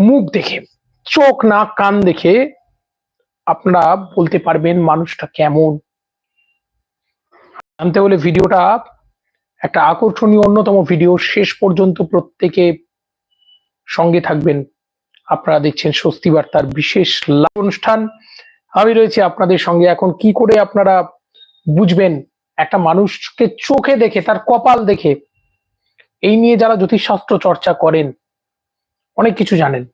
মুখ দেখে, চোখ, নাক, কান দেখে আপনারা বলতে পারবেন মানুষটা কেমন। জানতে হলে ভিডিওটা একটা আকর্ষণীয় অন্যতম ভিডিও। শেষ পর্যন্ত প্রত্যেকে সঙ্গে থাকবেন। আপনারা দেখছেন স্বস্তি বার্তার বিশেষ লাইভ অনুষ্ঠান। আমি রয়েছি আপনাদের সঙ্গে। এখন কি করে আপনারা বুঝবেন একটা মানুষকে চোখে দেখে, তার কপাল দেখে, এই নিয়ে যারা জ্যোতিষশাস্ত্র চর্চা করেন অনেক কিছু জানেন।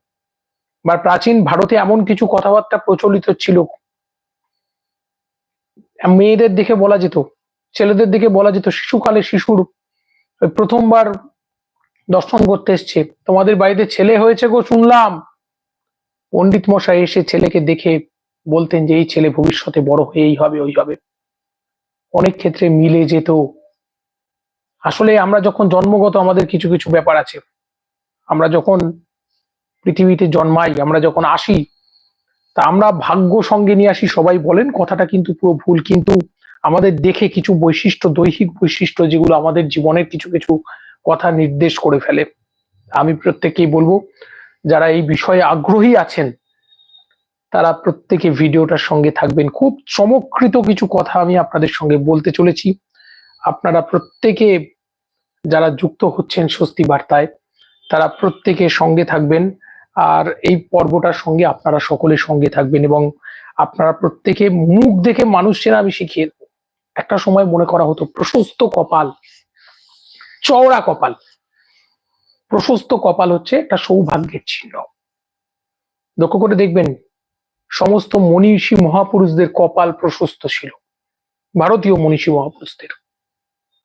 বা প্রাচীন ভারতে এমন কিছু কথাবার্তা প্রচলিত ছিল। মেয়েদের দিকে বলা যেত, ছেলেদের দিকে বলা যেত, শিশুকালে শিশুর প্রথমবার দর্শন করতে এসছে। তোমাদের বাড়িতে ছেলে হয়েছে গো, শুনলাম। পণ্ডিত মশাই এসে ছেলেকে দেখে বলতেন যে, এই ছেলে ভবিষ্যতে বড় হয়ে এই হবে, ওই হবে। অনেক ক্ষেত্রে মিলে যেত। আসলে আমরা যখন জন্মগত আমাদের কিছু কিছু ব্যাপার আছে, আমরা যখন পৃথিবীতে জন্মাই, আমরা যখন আসি, তা আমরা ভাগ্য সঙ্গে নিয়ে আসি, সবাই বলেন কথাটা কিন্তু পুরো ভুল, কিন্তু আমাদের দেখে কিছু বৈশিষ্ট্য, দৈহিক বৈশিষ্ট্য যেগুলো আমাদের জীবনের কিছু কিছু কথা নির্দেশ করে ফেলে। আমি প্রত্যেকেই বলব, যারা এই বিষয়ে আগ্রহী আছেন, তারা প্রত্যেকে ভিডিওটার সঙ্গে থাকবেন। খুব চমৎকৃত কিছু কথা আমি আপনাদের সঙ্গে বলতে চলেছি। আপনারা প্রত্যেকে যারা যুক্ত হচ্ছেন স্বস্তি বার্তায়, তারা প্রত্যেকে সঙ্গে থাকবেন। আর এই পর্বটার সঙ্গে আপনারা সকলে সঙ্গে থাকবেন এবং আপনারা প্রত্যেকে মুখ দেখে মানুষ চেনা আমি শিখিয়ে একটা সময় মনে করা হতো, প্রশস্ত কপাল, চওড়া কপাল। প্রশস্ত কপাল হচ্ছে একটা সৌভাগ্যের চিহ্ন। লক্ষ্য করে দেখবেন, সমস্ত মনীষী মহাপুরুষদের কপাল প্রশস্ত ছিল। ভারতীয় মনীষী মহাপুরুষদের।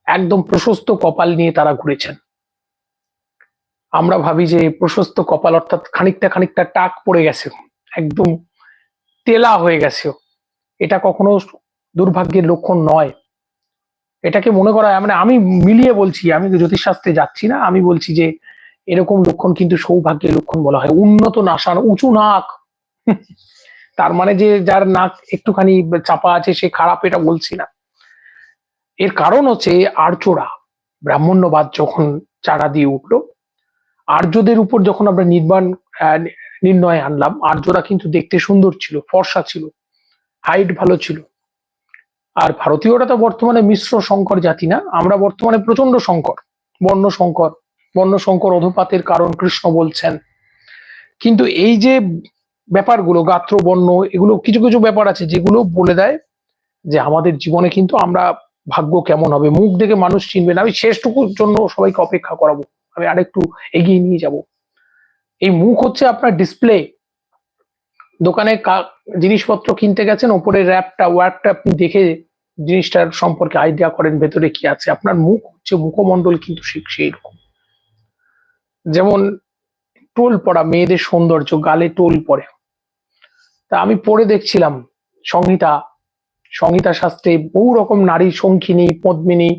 একদম প্রশস্ত কপাল নিয়ে তারা ঘুরেছেন। আমরা ভাবি যে প্রশস্ত কপাল, অর্থাৎ খানিকটা খানিকটা টাক পড়ে গেছে, একদম তেলা হয়ে গেছে। এটা কখনো দুর্ভাগ্যের লক্ষণ নয়। এটাকে মনে করা মানে আমি মিলিয়ে বলছি, আমি জ্যোতিষশাস্ত্রে যাচ্ছি না, আমি বলছি যে এরকম লক্ষণ কিন্তু সৌভাগ্যের লক্ষণ বলা হয়। উন্নত নাসার, উঁচু নাক। তার মানে যে যার নাক একটুখানি চাপা আছে, সে খারাপ, এটা বলছি না। এর কারণ হচ্ছে আর্যরা ব্রাহ্মণ্যবাদ যখন চারা দিয়ে উঠল আর্যদের উপর যখন আমরা নির্মাণ নির্ণয় আনলাম, আর্যরা কিন্তু দেখতে সুন্দর ছিল, ফর্সা ছিল হাইট ভালো ছিল। আর ভারতীয়রা তো বর্তমানে মিশ্র শঙ্কর জাতি না, আমরা বর্তমানে প্রচণ্ড শঙ্কর বর্ণ শঙ্কর বর্ণ শঙ্কর অধপাতের কারণ কৃষ্ণ বলছেন। কিন্তু এই যে ব্যাপারগুলো, গাত্র বর্ণ এগুলো কিছু কিছু ব্যাপার আছে যেগুলো বলে দেয় যে আমাদের জীবনে কিন্তু আমরা ভাগ্য কেমন হবে। মুখ দেখে মানুষ চিনবে না। আমি শেষটুকুর জন্য সবাইকে অপেক্ষা করাবো। আমি আরেকটু এগিয়ে নিয়ে যাব। এই মুখ হচ্ছে আপনার ডিসপ্লে দোকানে জিনিসপত্র কিনতে গেছেন, ওপরে র্যাপটা ওয়ার্কটা আপনি দেখে জিনিসটার সম্পর্কে আইডিয়া করেন, ভেতরে কি আছে। আপনার মুখ হচ্ছে মুখমণ্ডল কিন্তু সেই রকম। যেমন টোল পড়া মেয়েদের সৌন্দর্য, গালে টোল পড়ে তা আমি পড়ে দেখছিলাম সংহিতা সংহিতা শাস্ত্রে বহু রকম নারী শঙ্খিনী পদ্মিনী,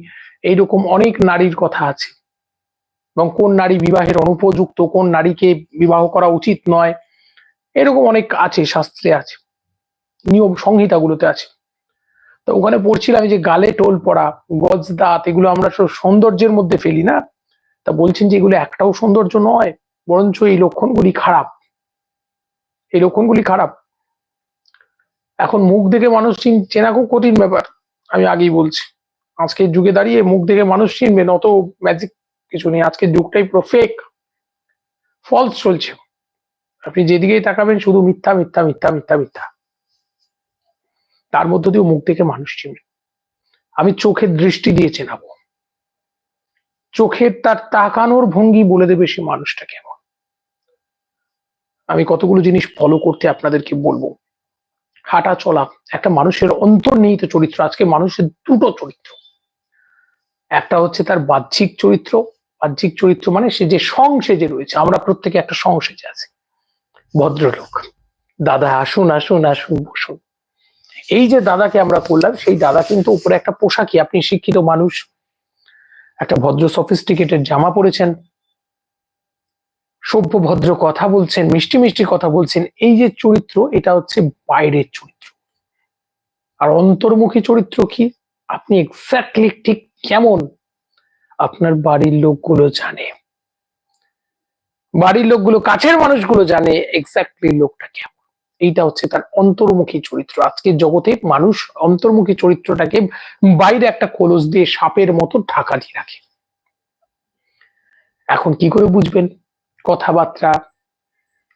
এইরকম অনেক নারীর কথা আছে। এবং কোন নারী বিবাহের অনুপযুক্ত, কোন নারীকে বিবাহ করা উচিত নয়, এরকম অনেক আছে, শাস্ত্রে আছে, নিয়ম সংহিতাগুলোতে আছে। তো ওখানে পড়ছিলাম যে গালে টোল পড়া, গজ দাঁত, এগুলো আমরা সৌন্দর্যের মধ্যে ফেলি না? তা বলছেন যে এগুলো একটাও সৌন্দর্য নয়, বরঞ্চ এই লক্ষণগুলি খারাপ। এই লক্ষণগুলি খারাপ। এখন মুখ দেখে মানুষ চেনা খুব কঠিন ব্যাপার, আমি আগেই বলছি। আজকের যুগে দাঁড়িয়ে মুখ দেখে মানুষ চিনবেন অত ম্যাজিক কিছু নেই আজকের যুগটাই পুরো ফেক ফলস চলছে। আপনি যেদিকেই তাকাবেন, শুধু মিথ্যা মিথ্যা মিথ্যা মিথ্যা মিথ্যা। তার মধ্য দিয়েও মুখ থেকে মানুষ চিনবে। আমি চোখের দৃষ্টি দিয়ে চেনাবো। চোখের তার তাকানোর ভঙ্গি বলে দেবে সে মানুষটা কেমন। আমি কতগুলো জিনিস ফলো করতে আপনাদেরকে বলব। হাঁটা, চলা, একটা মানুষের অন্তর্নিহিত চরিত্র। আজকে মানুষের দুটো চরিত্র। একটা হচ্ছে তার বাহ্যিক চরিত্র বাহ্যিক চরিত্র মানে সে যে সংসেজে রয়েছে, আমরা প্রত্যেকে একটা সংসেজে আছি। ভদ্রলোক, দাদা আসুন আসুন আসুন, বসুন। এই যে দাদাকে আমরা করলাম, সেই দাদা কিন্তু উপরে একটা পোশাকই, আপনি শিক্ষিত মানুষ, একটা ভদ্র সফিস্টিকেটেড জামা পরেছেন, সভ্য ভদ্র কথা বলছেন, মিষ্টি মিষ্টি কথা বলছেন, এই যে চরিত্র, এটা হচ্ছে বাইরের চরিত্র। আর অন্তর্মুখী চরিত্র কি? আপনি এক্স্যাক্টলি ঠিক কেমন আপনার বাড়ির লোকগুলো জানে। বাড়ির লোকগুলো, কাছের মানুষগুলো জানে এক্স্যাক্টলি লোকটা কেমন। এইটা হচ্ছে তার অন্তর্মুখী চরিত্র। আজকের জগতে মানুষ অন্তর্মুখী চরিত্রটাকে বাইরে একটা কলস দিয়ে সাপের মতো ঢাকা দিয়ে রাখে। এখন কি করে বুঝবেন? কথাবার্তা,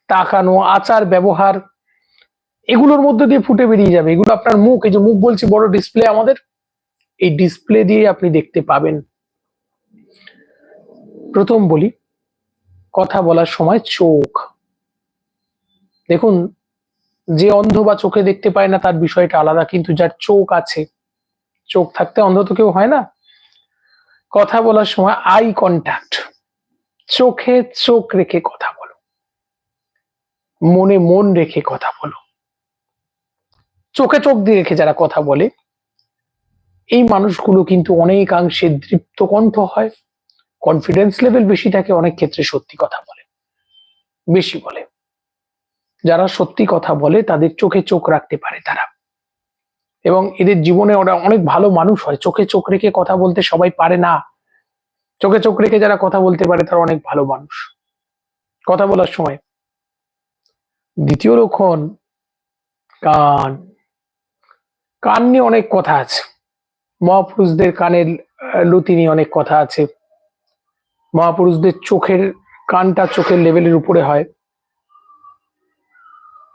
তাকানো, আচার, ব্যবহার, এগুলোর মধ্যে দিয়ে ফুটে বেরিয়ে যাবে। এগুলো আপনার মুখ, এই যে মুখ বলছি, বড় ডিসপ্লে আমাদের। এই ডিসপ্লে দিয়ে আপনি দেখতে পাবেন প্রথম বলি, কথা বলার সময় চোখ। দেখুন, যে অন্ধ বা চোখে দেখতে পায় না তার বিষয়টা আলাদা, কিন্তু যার চোখ আছে, চোখ থাকতে অন্ধ তো কেউ হয় না। কথা বলার সময় আই কন্ট্যাক্ট চোখে চোখ রেখে কথা বলো। মনে মন রেখে কথা বলো। চোখে চোখ দিয়ে রেখে যারা কথা বলে, এই মানুষগুলো কিন্তু অনেকাংশে দৃপ্ত কণ্ঠ হয়। কনফিডেন্স লেভেল বেশি থাকে অনেক ক্ষেত্রে সত্যি কথা বলে। বেশি বলে। যারা সত্যি কথা বলে, তাদের চোখে চোখ রাখতে পারে তারা। এবং এদের জীবনে ওরা অনেক ভালো মানুষ হয়। চোখে চোখ রেখে কথা বলতে সবাই পারে না। চোখে চোখ রেখে যারা কথা বলতে পারে, তারা অনেক ভালো মানুষ। কথা বলার সময়। দ্বিতীয় লক্ষণ, কান। কান নিয়ে অনেক কথা আছে। মহাপুরুষদের কানের লুতি নিয়ে অনেক কথা আছে। মহাপুরুষদের চোখের কানটা চোখের লেভেলের উপরে হয়।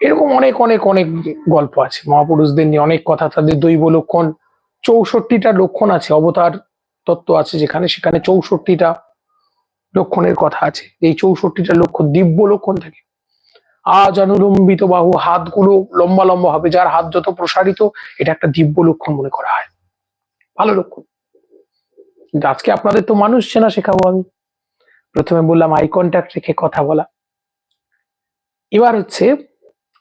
এরকম অনেক অনেক অনেক গল্প আছে। মহাপুরুষদের নিয়ে অনেক কথা। তাদের দৈব লক্ষণ চৌষট্টিটা লক্ষণ আছে, অবতার তত্ত্ব আছে যেখানে। সেখানে চৌষট্টিটা লক্ষণের কথা আছে। এই চৌষট্টিটা লক্ষণ দিব্য লক্ষণ থাকে। আজ অনুলম্বিত বাহু, হাতগুলো লম্বা লম্বা হবে। যার হাত যত প্রসারিত, এটা একটা দিব্য লক্ষণ মনে করা হয়। ভালো লক্ষণ। আজকে আপনাদের তো মানুষ চেনা শেখাবো আমি। প্রথমে বললাম আই কন্ট্যাক্ট রেখে কথা বলা। এবার হচ্ছে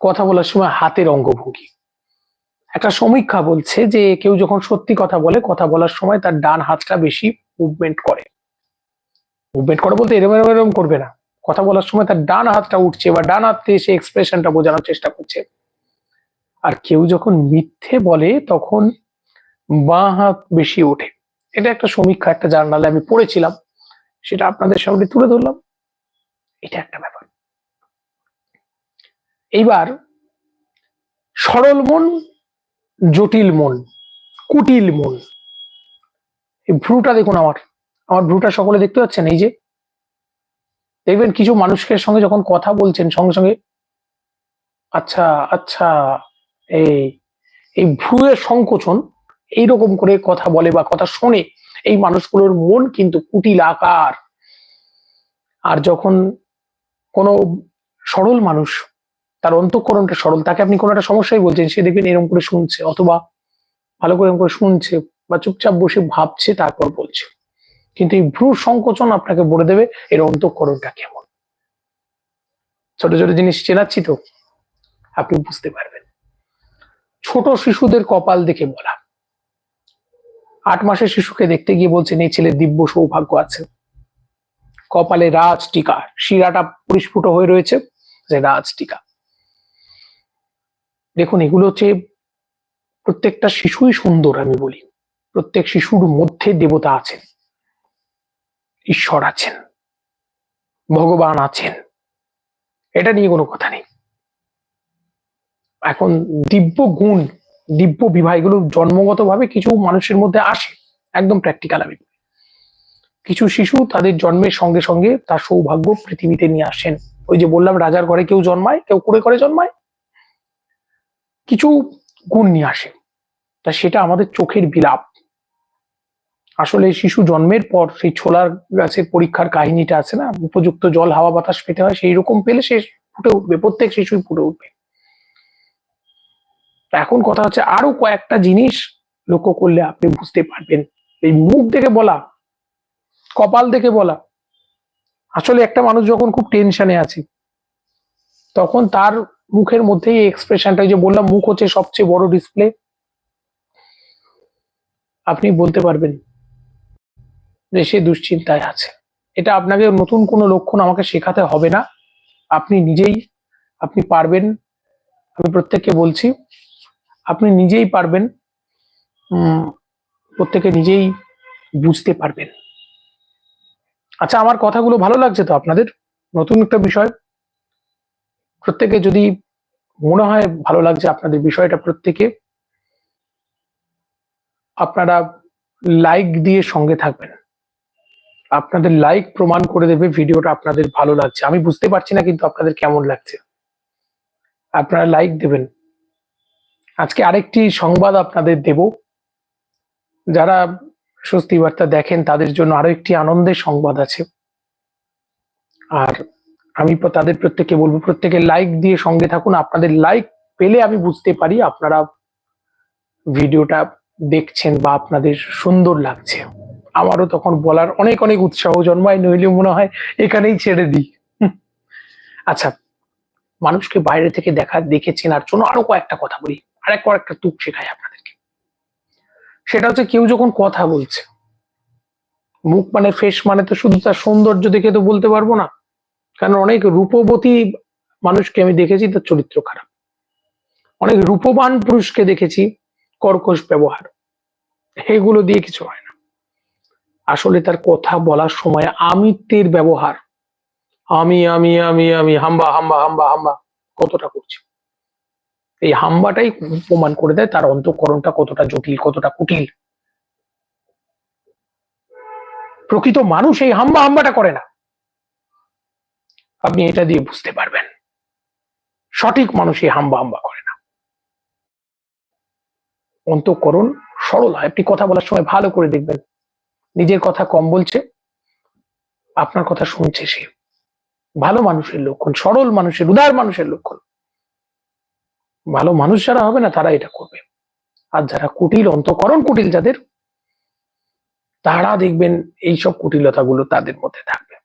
কথা বলার সময় হাতের অঙ্গভঙ্গি। একটা সমীক্ষা বলছে যে কেউ যখন সত্যি কথা বলে, কথা বলার সময় তার ডান হাতটা বেশি মুভমেন্ট করে। মুভমেন্ট করে বলতে এরম এরম করবে না। কথা বলার সময় তার ডান হাতটা উঠছে বা ডান হাত সে এক্সপ্রেশনটা বোঝানোর চেষ্টা করছে। আর কেউ যখন মিথ্যে বলে, তখন বাঁ হাত বেশি ওঠে। এটা একটা সমীক্ষা, একটা জার্নালে আমি পড়েছিলাম। সেটা আপনাদের সামনে তুলে ধরলাম। এটা একটা ব্যাপার। এইবার সরল মন, জটিল মন, কুটিল মন। এই ভ্রুটা দেখুন আমার। আমার ভ্রুটা সকলে দেখতে পাচ্ছেন? এই যে দেখবেন কিছু মানুষের সঙ্গে যখন কথা বলছেন, সঙ্গে সঙ্গে আচ্ছা আচ্ছা এই এই ভ্রুয়ের সংকোচন এইরকম করে কথা বলে বা কথা শোনে এই মানুষগুলোর মন কিন্তু কুটিল আকার। আর যখন কোনো সরল মানুষ, তার অন্তঃকরণটা সরল, তাকে আপনি কোনো একটা সমস্যায় বলছেন, সে দেখবেন এরকম করে শুনছে, অথবা ভালো করে এরকম করে শুনছে, বা চুপচাপ বসে ভাবছে, তারপর বলছে। কিন্তু এই ভ্রু সংকোচন আপনাকে বলে দেবে, এর অন্তঃকরণটা কেমন? ছোট ছোট জিনিস চেনাচ্ছি তো, আপনি বুঝতে পারবেন। ছোট শিশুদের কপাল দেখে বলা। আট মাসের শিশুকে দেখতে গিয়ে বলছেন, এই ছেলে দিব্য সৌভাগ্য আছে। কপালে রাজ টিকা, শিরাটা পরিস্ফুট হয়ে রয়েছে যে রাজ টিকা। দেখুন, এগুলো হচ্ছে প্রত্যেকটা শিশুই সুন্দর, আমি বলি। প্রত্যেক শিশুর মধ্যে দেবতা আছেন, ঈশ্বর আছেন, ভগবান আছেন। এটা নিয়ে কোনো কথা নেই। এখন দিব্য গুণ দিব্য বিবাহ এগুলো জন্মগতভাবে কিছু মানুষের মধ্যে আসে, একদম প্র্যাকটিক্যাল আমি। কিছু শিশু তাদের জন্মের সঙ্গে সঙ্গে তার সৌভাগ্য পৃথিবীতে নিয়ে আসেন। ওই যে বললাম, রাজার ঘরে কেউ জন্মায়, কেউ করে করে জন্মায়। কিছু গুণ নিয়ে আসে। তা সেটা আমাদের চোখের বিলাপ। আসলে শিশু জন্মের পর সেই ছোলার গাছের পরীক্ষার কাহিনীটা আছে না? উপযুক্ত জল, হাওয়া, বাতাস পেতে হয়, সেই রকম পেলে সে ফুটে উঠবে, প্রত্যেক শিশুই ফুটে উঠবে। এখন কথা হচ্ছে আরও কয়েকটা জিনিস লক্ষ্য করলে আপনি বুঝতে পারবেন। এই মুখ দেখে বলা, কপাল দেখে বলা, আসলে একটা মানুষ যখন খুব টেনশনে আছে, তখন তার মুখের মধ্যেই এক্সপ্রেশনটা যে বললাম, মুখ হচ্ছে সবচেয়ে বড় ডিসপ্লে আপনি বলতে পারবেন, যে সে দুশ্চিন্তায় আছে। এটা আপনাকে নতুন কোনো লক্ষণ আমাকে শেখাতে হবে না। আপনি নিজেই, আপনি পারবেন। আমি প্রত্যেককে বলছি আপনি নিজেই পারবেন প্রত্যেকে নিজেই বুঝতে পারবেন। আচ্ছা আমার কথাগুলো ভালো লাগছে তো আপনাদের? নতুন একটা বিষয়। প্রত্যেকে যদি মনে হয় ভালো লাগছে আপনাদের বিষয়টা প্রত্যেকে, আপনারা লাইক দিয়ে সঙ্গে থাকবেন। আপনাদের লাইক প্রমাণ করে দেবে ভিডিওটা আপনাদের ভালো লাগছে। আমি বুঝতে পারছি না কিন্তু আপনাদের কেমন লাগছে। আপনারা লাইক দেবেন। আজকে আরেকটি সংবাদ আপনাদের দেব। যারা স্বস্তি বার্তা দেখেন, তাদের জন্য আরও একটি আনন্দের সংবাদ আছে। আর আমি তাদের প্রত্যেককে বলব, প্রত্যেকে লাইক দিয়ে সঙ্গে থাকুন। আপনাদের লাইক পেলে আমি বুঝতে পারি আপনারা ভিডিওটা দেখছেন বা আপনাদের সুন্দর লাগছে। আমারও তখন বলার অনেক অনেক উৎসাহ জন্মায়, নইলে মনে হয় এখানেই ছেড়ে দিই। আচ্ছা মানুষকে বাইরে থেকে দেখা দেখে চেনার জন্য আরও কয়েকটা কথা বলি। আর এক কয়েকটা তুক শেখাই আপনাদেরকে। সেটা হচ্ছে কেউ যখন কথা বলছে, মুখ মানে ফেস মানে তো শুধু তার সৌন্দর্য দেখে তো বলতে পারব না, কারণ অনেক রূপবতী মানুষকে আমি দেখেছি তার চরিত্র খারাপ। অনেক রূপবান পুরুষকে দেখেছি কর্কশ ব্যবহার, এগুলো দিয়ে কিছু হয় না। আসলে তার কথা বলার সময় আমিত্বের ব্যবহার, আমি আমি আমি আমি, হাম্বা হাম্বা হাম্বা হাম্বা, কতটা করছে। এই হাম্বাটাই প্রমাণ করে দেয় তার অন্তঃকরণটা কতটা জটিল, কতটা কুটিল। প্রকৃত মানুষ এই হাম্বা হাম্বাটা করে না। আপনি এটা দিয়ে বুঝতে পারবেন। সঠিক মানুষ এই হাম্বা হাম্বা করে না। অন্তঃকরণ সরল হয়। আপনি কথা বলার সময় ভালো করে দেখবেন। নিজের কথা কম বলছে, আপনার কথা শুনছে সে। ভালো মানুষের লক্ষণ, সরল মানুষের, উদার মানুষের লক্ষণ। ভালো মানুষ যারা হবে না, তারা এটা করবে। আর যারা কুটিল, অন্তঃকরণ কুটিল যাদের, তারা দেখবেন এইসব কুটিলতাগুলো তাদের মধ্যে থাকবে।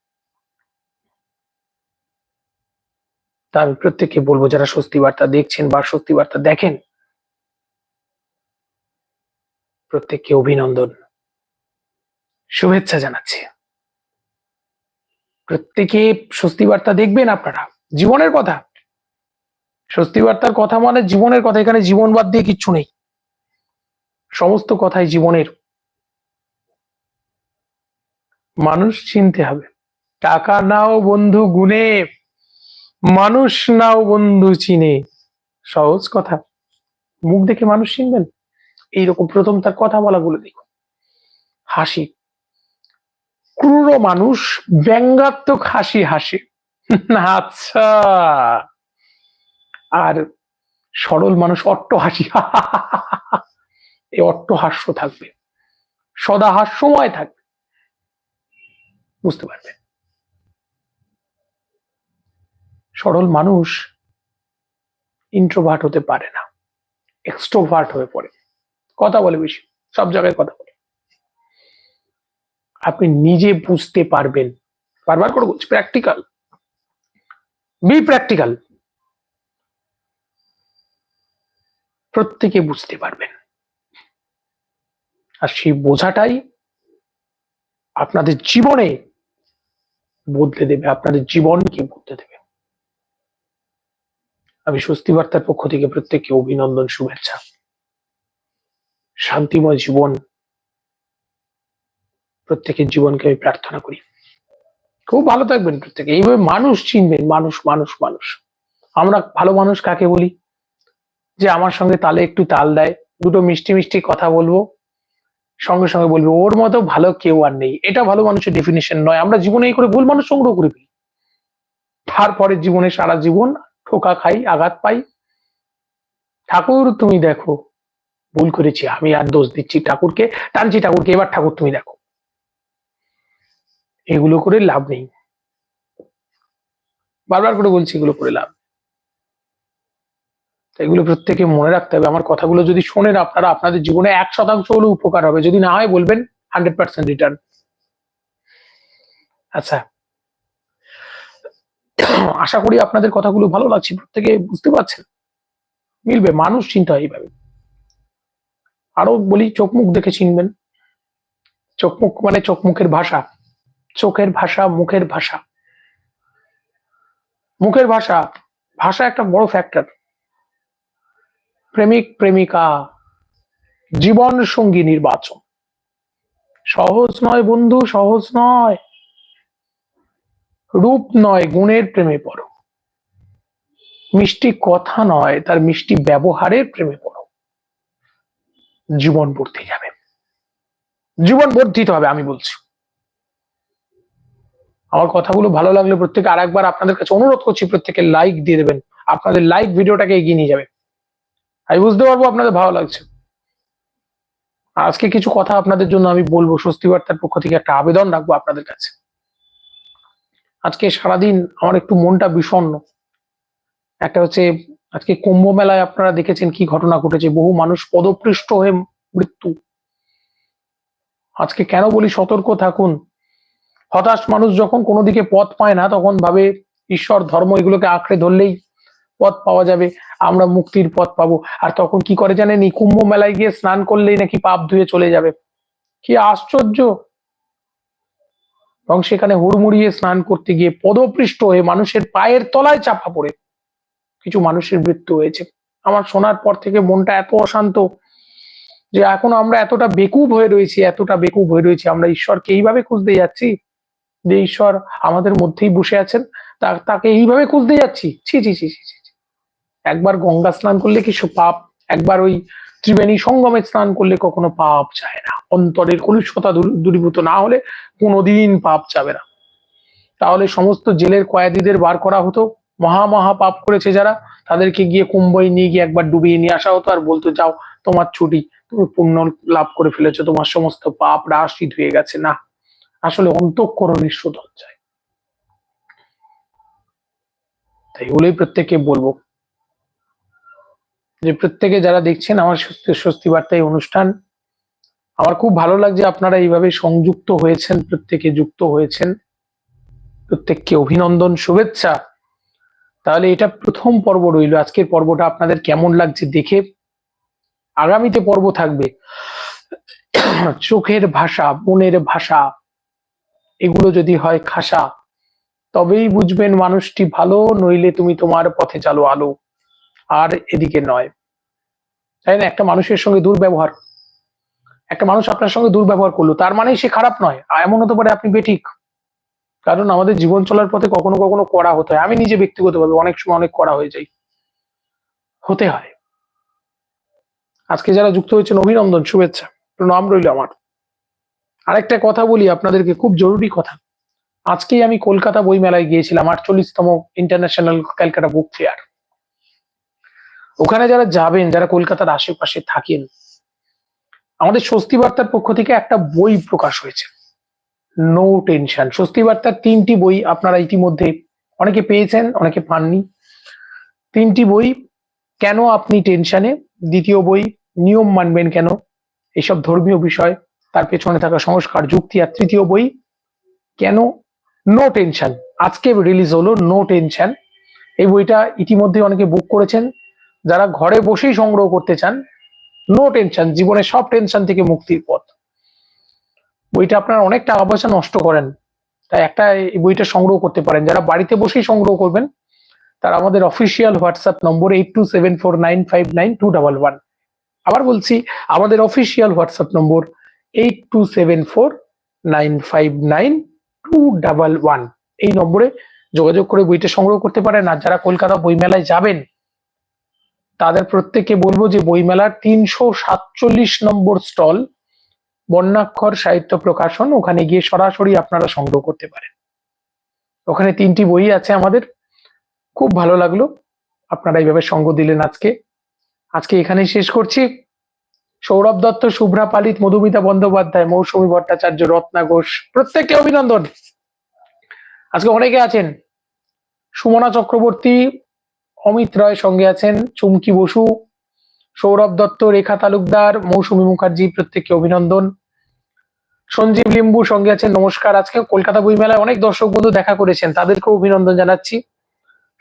তা আমি প্রত্যেককে বলব, যারা স্বস্তি বার্তা দেখছেন বা স্বস্তি বার্তা দেখেন, প্রত্যেককে অভিনন্দন, শুভেচ্ছা জানাচ্ছি। প্রত্যেকে স্বস্তি বার্তা দেখবেন আপনারা, জীবনের কথা। স্বস্তি বার্তার কথা মানে জীবনের কথা, এখানে জীবন বাদ দিয়ে কিচ্ছু নেই। সমস্ত কথাই জীবনের। মানুষ চিনতে হবে। টাকা নাও বন্ধু গুনে মানুষ নাও বন্ধু চিনে। সহজ কথা। মুখ দেখে মানুষ চিনবেন? এইরকম প্রথম তার কথা বলা বলে দেখুন। হাসি। ক্রূর মানুষ ব্যঙ্গাত্মক হাসি হাসে। আচ্ছা। আর সরল মানুষ অট্ট হাসি এই অট্ট হাস্য থাকবে। সদা হাস্যময় থাকবে। বুঝতে পারবে? সরল মানুষ ইন্ট্রোভার্ট হতে পারে না। এক্সট্রোভার্ট হয়ে পড়ে। কথা বলে বেশি। সব জায়গায় কথা বলে। আপনি নিজে বুঝতে পারবেন। বারবার করে বলছি প্র্যাকটিক্যাল বি প্র্যাকটিক্যাল প্রত্যেকে বুঝতে পারবেন। আর সেই বোঝাটাই আপনাদের জীবনে বদলে দেবে, আপনাদের জীবনকে বদলে দেবে। আমি স্বস্তি বার্তার পক্ষ থেকে প্রত্যেককে অভিনন্দন, শুভেচ্ছা। শান্তিময় জীবন, প্রত্যেকের জীবনকে আমি প্রার্থনা করি। খুব ভালো থাকবেন প্রত্যেকে। এইভাবে মানুষ চিনবেন, মানুষ মানুষ মানুষ। আমরা ভালো মানুষ কাকে বলি? যে আমার সঙ্গে তালে একটু তাল দেয়, দুটো মিষ্টি মিষ্টি কথা বলব, সঙ্গে সঙ্গে বলব, ওর মতো ভালো কেউ আর নেই। এটা ভালো মানুষের ডেফিনেশন নয়। আমরা জীবনে এই করে ভুল মানুষ সংগ্রহ করে ফেলি। তারপরে জীবনে সারা জীবন ঠোকা খাই, আঘাত পাই। ঠাকুর, তুমি দেখো, ভুল করেছি, আমি আর দোষ দিচ্ছি ঠাকুরকে, টানছি ঠাকুরকে, এবার ঠাকুর তুমি দেখো। এগুলো করে লাভ নেই। বারবার করে বলছি এগুলো করে লাভ। এগুলো প্রত্যেকে মনে রাখতে হবে। আমার কথাগুলো যদি শোনেন আপনারা, আপনাদের জীবনে এক শতাংশ হলেও উপকার হবে। যদি না হয় বলবেন হান্ড্রেড পার্সেন্ট রিটার্ন আচ্ছা। আশা করি আপনাদের কথাগুলো ভালো লাগছে, প্রত্যেকে বুঝতে পারছেন। মিলবে, মানুষ চিন্তা এইভাবে। আরও বলি, চোখ মুখ দেখে চিনবেন। চোখ মুখ মানে চোখ মুখের ভাষা। চোখের ভাষা, মুখের ভাষা। মুখের ভাষা। ভাষা একটা বড় ফ্যাক্টর প্রেমিক প্রেমিকা, জীবন সঙ্গী নির্বাচন। সহজ নয় বন্ধু, সহজ নয়। রূপ নয়, গুণের প্রেমে পড়ো। মিষ্টি কথা নয়, তার মিষ্টি ব্যবহারের প্রেমে পড়ো। জীবন বর্তি যাবে জীবন বর্ধিত হবে, আমি বলছি। আমার কথাগুলো ভালো লাগলে প্রত্যেকে আর একবার আপনাদের কাছে অনুরোধ করছি, প্রত্যেকে লাইক দিয়ে দেবেন। আপনাদের লাইক ভিডিওটাকে এগিয়ে নিয়ে যাবে। আমি বুঝতে পারব আপনাদের ভালো লাগছে। আজকে কিছু কথা আপনাদের জন্য আমি বলব, স্বস্তি বার্তার পক্ষ থেকে একটা আবেদন রাখব আপনাদের কাছে। আজকে সারাদিন আমার একটু মনটা বিষণ্ণ। একটা হচ্ছে, আজকে কুম্ভ মেলায় আপনারা দেখেছেন কি ঘটনা ঘটেছে। বহু মানুষ পদপৃষ্ট হয়ে মৃত্যু। আজকে কেন বলি সতর্ক থাকুন। হতাশ মানুষ যখন কোনো দিকে পথ পায় না, তখন ভাবে, ঈশ্বর ধর্ম এগুলোকে আঁকড়ে ধরলেই পথ পাওয়া যাবে, আমরা মুক্তির পথ পাবো। আর তখন কি করে জানেন? এই কুম্ভ মেলায় গিয়ে স্নান করলেই নাকি পাপ ধুয়ে চলে যাবে। কি আশ্চর্য! এবং সেখানে হুড়মুড়িয়ে স্নান করতে গিয়ে পদপৃষ্ট হয়ে মানুষের পায়ের তলায় চাপা পড়ে। কিছু মানুষের মৃত্যু হয়েছে। আমার শোনার পর থেকে মনটা এত অশান্ত যে এখন আমরা এতটা বেকুব হয়ে রয়েছি, এতটা বেকুব হয়ে রয়েছি। আমরা ঈশ্বরকে এইভাবে খুঁজতে যাচ্ছি? যে ঈশ্বর আমাদের মধ্যেই বসে আছেন তাকে এইভাবে খুঁজতে যাচ্ছি? ছি ছি ছি ছি। একবার গঙ্গা স্নান করলে কিছু পাপ? একবার ওই ত্রিবেণী সঙ্গমে স্নান করলে কখনো পাপ যায় না। অন্তরের কলুষতা দূরীভূত না হলে কোনোদিন পাপ যাবে না। তাহলে সমস্ত জেলের কয়েদিদের বার করা হতো। মহা মহা পাপ করেছে যারা। তাদেরকে গিয়ে কুম্বই নিয়ে গিয়ে একবার ডুবিয়ে নিয়ে আসা হতো আর বলতো, যাও, তোমার ছুটি। তুমি পুণ্য লাভ করে ফেলেছো। তোমার সমস্ত পাপ রাশি ধুয়ে গেছে। না, আসলে অন্তঃকরণের শোধন চাই তাই এগুলোই প্রত্যেককে বলব যে প্রত্যেকে যারা দেখছেন আমার স্বস্তি স্বস্তি বার্তা এই অনুষ্ঠান, আমার খুব ভালো লাগছে আপনারা এইভাবে সংযুক্ত হয়েছেন, প্রত্যেকে যুক্ত হয়েছেন। প্রত্যেককে অভিনন্দন, শুভেচ্ছা। তাহলে এটা প্রথম পর্ব রইল। আজকের পর্বটা আপনাদের কেমন লাগছে দেখে আগামীতে পর্ব থাকবে। চোখের ভাষা, মনের ভাষা, এগুলো যদি হয় খাসা, তবেই বুঝবেন মানুষটি ভালো, নইলে তুমি তোমার পথে চালো আলো। আর এদিকে নয়। তাই না? একটা মানুষের সঙ্গে দুর্ব্যবহার। একটা মানুষ আপনার সঙ্গে দুর্ব্যবহার করল, তার মানেই সে খারাপ নয়। এমন হতে পারে আপনি বেঠিক। কারণ আমাদের জীবন চলার পথে কখনো কখনো করা হতে হয়। আমি নিজে ব্যক্তিগতভাবে অনেক সময় অনেক করা হয়ে যাই। হতে হয়। আজকে যারা যুক্ত হয়েছেন, অভিনন্দন, শুভেচ্ছা। প্রণাম রইল আমার। আরেকটা কথা বলি আপনাদেরকে, খুব জরুরি কথা। আজকেই আমি কলকাতা বই মেলায় গিয়েছিলাম, আটচল্লিশতম ইন্টারন্যাশনাল ক্যালকাটা বুক ফেয়ার। ওখানে যারা যাবেন, যারা কলকাতার আশেপাশে থাকেন, আমাদের স্বস্তি বার্তার পক্ষ থেকে একটা বই প্রকাশ হয়েছে। নো টেনশন স্বস্তি বার্তার তিনটি বই আপনারা ইতিমধ্যে অনেকে পেয়েছেন, অনেকে পাননি। তিনটি বই, কেন আপনি টেনশনে? দ্বিতীয় বই, নিয়ম মানবেন কেন? এসব ধর্মীয় বিষয়, তার পেছনে থাকা সংস্কার, যুক্তি। আর তৃতীয় বই, কেন? নো টেনশন আজকে রিলিজ হলো নো টেনশন এই বইটা ইতিমধ্যে অনেকে বুক করেছেন। যারা ঘরে বসেই সংগ্রহ করতে চান নো টেনশন জীবনে সব টেনশন থেকে মুক্তির পথ। বইটা আপনার অনেক টাকা পয়সা নষ্ট করেন, তাই একটা এই বইটা সংগ্রহ করতে পারেন। যারা বাড়িতে বসেই সংগ্রহ করবেন, তারা আমাদের official WhatsApp number eight two seven four nine five nine two double one আবার বলছি, আমাদের official WhatsApp number eight two seven four nine five nine two double one এই নম্বরে যোগাযোগ করে বইটা সংগ্রহ করতে পারেন। আর যারা কলকাতা বইমেলায় যাবেন তাদের প্রত্যেককে বলব যে বইমেলার তিনশো সাতচল্লিশ নম্বর স্টল বন্যাক্ষর সাহিত্য প্রকাশন, ওখানে গিয়ে সরাসরি আপনারা সংগ্রহ করতে পারেন। ওখানে তিনটি বই আছে আমাদের। খুব ভালো লাগল আপনারা এইভাবে সঙ্গ দিলেন আজকে। আজকে এখানেই শেষ করছি। সৌরভ দত্ত, শুভ্রা পালিত, মধুমিতা বন্দ্যোপাধ্যায়, মৌসুমী ভট্টাচার্য, রত্না ঘোষ, প্রত্যেককে অভিনন্দন। আজকে অনেকে আছেন। সুমনা চক্রবর্তী অমিত রয় সঙ্গে আছেন চুমকি বসু, সৌরভ দত্ত, রেখা তালুকদার, মৌসুমী মুখার্জি, প্রত্যেককে অভিনন্দন। সঞ্জীব লিম্বু সঙ্গে আছেন, নমস্কার। আজকে কলকাতা বইমেলায় অনেক দর্শক বন্ধু দেখা করেছেন, তাদেরকেও অভিনন্দন জানাচ্ছি।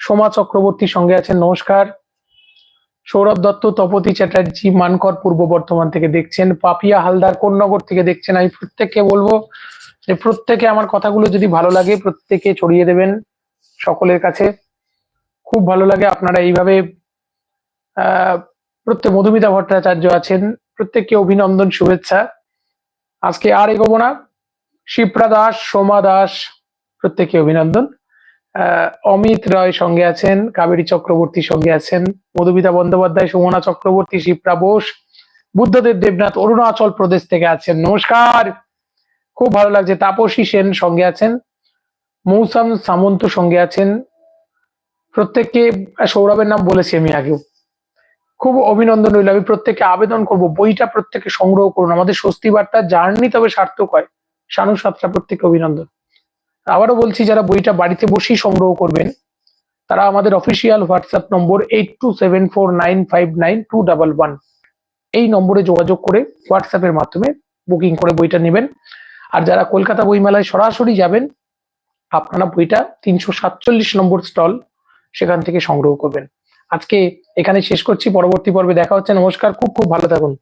সোমা চক্রবর্তী সঙ্গে আছেন, নমস্কার। সৌরভ দত্ত, তপতি চ্যাটার্জি, মানকর পূর্ব বর্ধমান থেকে দেখছেন, পাপিয়া হালদার কোন্নগর থেকে দেখছেন। আমি প্রত্যেককে বলব যে প্রত্যেকে আমার কথাগুলো যদি ভালো লাগে, প্রত্যেকে ছড়িয়ে দেবেন সকলের কাছে। খুব ভালো লাগে। আপনারা এইভাবে প্রত্যেক মধুমিতা ভট্টাচার্য আছেন। প্রত্যেককে অভিনন্দন, শুভেচ্ছা। আজকে আর এগোবো না। শিপ্রা দাস, সোমা দাস, প্রত্যেককে অভিনন্দন। অমিত রয় সঙ্গে আছেন, কাবেরী চক্রবর্তী সঙ্গে আছেন মধুবিতা বন্দ্যোপাধ্যায়, সুমনা চক্রবর্তী, শিপ্রা বোস, বুদ্ধদেব দেবনাথ, অরুণাচল প্রদেশ থেকে আছেন। নমস্কার। খুব ভালো লাগছে। তাপসী সেন সঙ্গে আছেন, মৌসাম সামন্ত সঙ্গে আছেন প্রত্যেককে সৌরভের নাম বলেছি আমি আগেও। খুব অভিনন্দন রইল। আমি প্রত্যেককে আবেদন করব। বইটা প্রত্যেকে সংগ্রহ করুন। আমাদের স্বস্তি বার্তা জার্নি তবে সার্থক হয়। সানু সাতটা প্রত্যেককে অভিনন্দন। আবারও বলছি, যারা বইটা বাড়িতে বসেই সংগ্রহ করবেন, তারা আমাদের official WhatsApp number eight two seven four nine five nine two double one. এই নম্বরে যোগাযোগ করে হোয়াটসঅ্যাপের মাধ্যমে বুকিং করে বইটা নেবেন। আর যারা কলকাতা বইমেলায় সরাসরি যাবেন, আপনারা বইটা তিনশো সাতচল্লিশ নম্বর স্টল সেখান থেকে সংগ্রহ করবেন। আজকে এখানে শেষ করছি। পরবর্তী পর্বে দেখা হচ্ছে। নমস্কার। খুব খুব ভালো থাকুন।